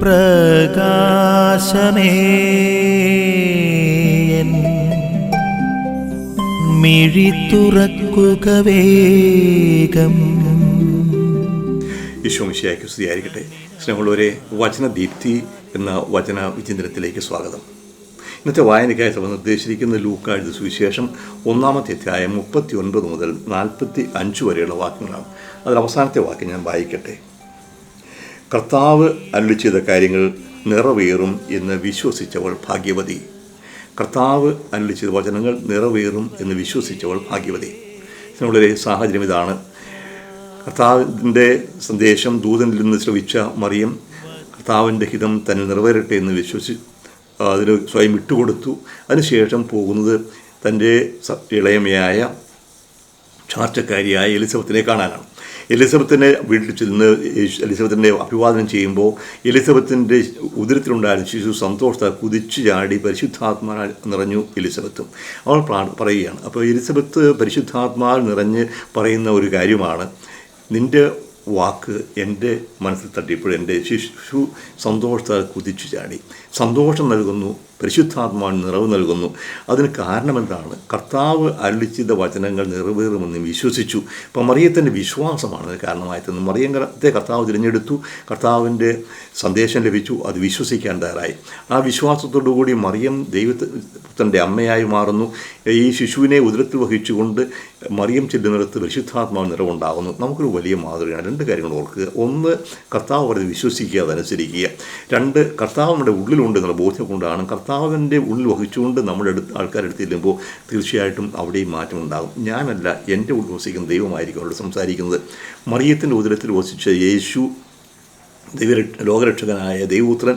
പ്രകാശമേ. മിഴി തുറക്കുക വേഗം. ഈശോമിശിയായ്ക്ക് സ്തുതിയായിരിക്കട്ടെ. സ്നേഹമുള്ളവരെ വചനദീപ്തി എന്ന വചന വിചിന്തനത്തിലേക്ക് സ്വാഗതം. ഇന്നത്തെ വായനയ്ക്കായി സഭ നിർദ്ദേശിച്ചിരിക്കുന്ന ലൂക്കാഴ്ച സുവിശേഷം ഒന്നാമത്തെ അധ്യായം മുപ്പത്തി ഒൻപത് മുതൽ നാൽപ്പത്തി അഞ്ച് വരെയുള്ള വാക്യങ്ങളാണ്. അതിൽ അവസാനത്തെ വാക്യം ഞാൻ വായിക്കട്ടെ. കർത്താവ് അരുളി ചെയ്ത കാര്യങ്ങൾ നിറവേറും എന്ന് വിശ്വസിച്ചവൾ ഭാഗ്യവതി. കർത്താവ് അരുളി ചെയ്ത വചനങ്ങൾ നിറവേറും എന്ന് വിശ്വസിച്ചവൾ ഭാഗ്യവതി. ഇതിനുള്ളൊരു സാഹചര്യം ഇതാണ്. കർത്താവിന്റെ സന്ദേശം ദൂതനിൽ നിന്ന് ശ്രവിച്ച മറിയം കർത്താവിന്റെ ഹിതം തന്നെ നിറവേറട്ടെ എന്ന് വിശ്വസി അതിന് സ്വയം വിട്ടുകൊടുത്തു അതിനുശേഷം പോകുന്നത് തന്റെ ഇളയമയായ ചാർച്ചക്കാരിയായ എലിസബത്തിനെ കാണാനാണ്. എലിസബത്തിനെ വീട്ടിൽ ചെന്ന് എലിസബത്തിന്റെ അഭിവാദനം ചെയ്യുമ്പോൾ എലിസബത്തിന്റെ ഉദരത്തിലുണ്ടായിരുന്ന ശിശു സന്തോഷത്താൽ കുതിച്ചു ചാടി പരിശുദ്ധാത്മാ നിറഞ്ഞു എലിസബത്തും. അവൾ പറയുകയാണ് അപ്പോൾ എലിസബത്ത് പരിശുദ്ധാത്മാവിൽ നിറഞ്ഞ് പറയുന്ന ഒരു കാര്യമാണ് നിന്റെ വാക്ക് എന്റെ മനസ്സിൽ തട്ടിയപ്പോൾ എന്റെ ശിശു സന്തോഷത്താൽ കുതിച്ചു ചാടി. സന്തോഷം നൽകുന്നു പരിശുദ്ധാത്മാവിന് നിറവ് നൽകുന്നു. അതിന് കാരണമെന്താണ് കർത്താവ് അരുളിച്ചിത വചനങ്ങൾ നിറവേറുമെന്ന് വിശ്വസിച്ചു. അപ്പം മറിയത്തിന്റെ വിശ്വാസമാണ് അതിന് കാരണമായിട്ടെന്ന് മറിയത്തെ കർത്താവ് തിരഞ്ഞെടുത്തു. കർത്താവിന്റെ സന്ദേശം ലഭിച്ചു. അത് വിശ്വസിക്കാൻ തയ്യാറായി. ആ വിശ്വാസത്തോടു കൂടി മറിയം ദൈവത്തിന്റെ അമ്മയായി മാറുന്നു. ഈ ശിശുവിനെ ഉദരത്തിൽ വഹിച്ചുകൊണ്ട് മറിയം ചെല്ലുന്നിടത്ത് പരിശുദ്ധാത്മാവ് നിറവുണ്ടാകുന്നു. നമുക്കൊരു വലിയ മാതൃകയാണ്. രണ്ട് കാര്യങ്ങൾ ഓർക്കുക. ഒന്ന് കർത്താവ് പറഞ്ഞ് വിശ്വസിക്കുക അതനുസരിക്കുക രണ്ട് കർത്താവ് നമ്മുടെ ഉള്ളിലുണ്ട് എന്നുള്ള ബോധ്യം കൊണ്ടാണ് കർത്താവിന്റെ ഉള്ളിൽ വഹിച്ചുകൊണ്ട് നമ്മുടെ അടുത്ത് ആൾക്കാരെടുത്ത് ചെല്ലുമ്പോൾ തീർച്ചയായിട്ടും അവിടെയും മാറ്റം ഉണ്ടാകും. ഞാനല്ല എന്റെ ഉള്ളിൽ വസിക്കുന്ന ദൈവമായിരിക്കും അവരോട് സംസാരിക്കുന്നത്. മറിയത്തിന്റെ ഉദരത്തിൽ വസിച്ച യേശു ദൈവ ലോകരക്ഷകനായ ദൈവപുത്രൻ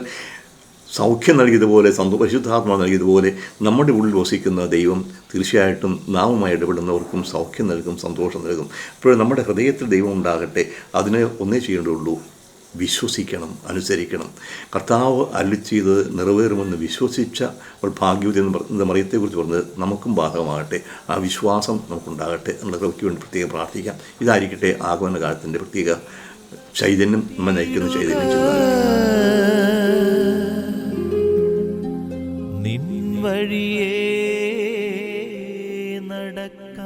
സൗഖ്യം നൽകിയതുപോലെ സന്തോ പരിശുദ്ധാത്മാവ് നൽകിയതുപോലെ നമ്മുടെ ഉള്ളിൽ വസിക്കുന്ന ദൈവം തീർച്ചയായിട്ടും നാമമായി ഇടപെടുന്നവർക്കും സൗഖ്യം നൽകും സന്തോഷം നൽകും. അപ്പോൾ നമ്മുടെ ഹൃദയത്തിൽ ദൈവം ഉണ്ടാകട്ടെ അതിനെ ഒന്നേ ചെയ്യേണ്ടുള്ളൂ വിശ്വസിക്കണം അനുസരിക്കണം. കർത്താവ് അല്ലി ചെയ്ത് നിറവേറുമെന്ന് വിശ്വസിച്ച ഒരു ഭാഗ്യവതി എന്ന് മറിയത്തെക്കുറിച്ച് പറഞ്ഞത് നമുക്കും ബാധകമാകട്ടെ ആ വിശ്വാസം നമുക്കുണ്ടാകട്ടെ എന്നുള്ളവർക്ക് വേണ്ടി പ്രത്യേകം പ്രാർത്ഥിക്കാം. ഇതായിരിക്കട്ടെ ആഗമന കാലത്തിന്റെ പ്രത്യേക ചൈതന്യം നമ്മെ നയിക്കുന്ന ചൈതന്യം. ചിന്താ வழியே